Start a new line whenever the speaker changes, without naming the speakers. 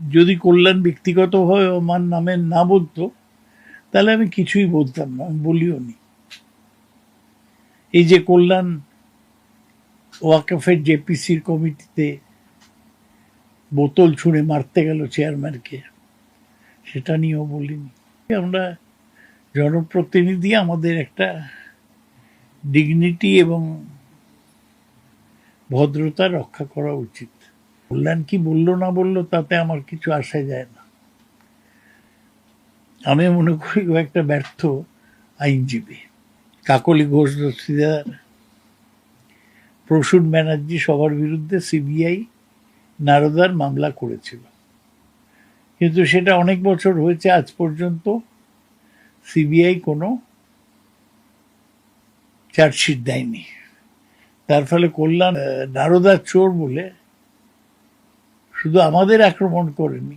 যদি কল্যাণ ব্যক্তিগতভাবে আমার নামে না বলতো, তাহলে আমি কিছুই বলতাম না, আমি বলিও নি। এই যে কল্যাণ ওয়াকফের জেপিসির কমিটিতে বোতল ছুঁড়ে মারতে গেল চেয়ারম্যানকে, সেটা নিয়েও বলিনি। আমরা জনপ্রতিনিধি, আমাদের একটা ডিগনিটি এবং ভদ্রতা রক্ষা করা উচিত। কল্যাণ কি বলল না বলল তাতে আমার কিছু আসা যায় না। আমি মনে করি ও একটা ব্যর্থ আইনজীবী। কাকলি ঘোষ দস্তিদার প্রসূন ব্যানার্জি সবার বিরুদ্ধে সিবিআই নারদার মামলা করেছিল। কিন্তু সেটা অনেক বছর হয়েছে, আজ পর্যন্ত সিবিআই কোনো চার্জশিট দেয়নি। তার ফলে কল্যাণ নারদার চোর বলে শুধু আমাদের আক্রমণ করেনি।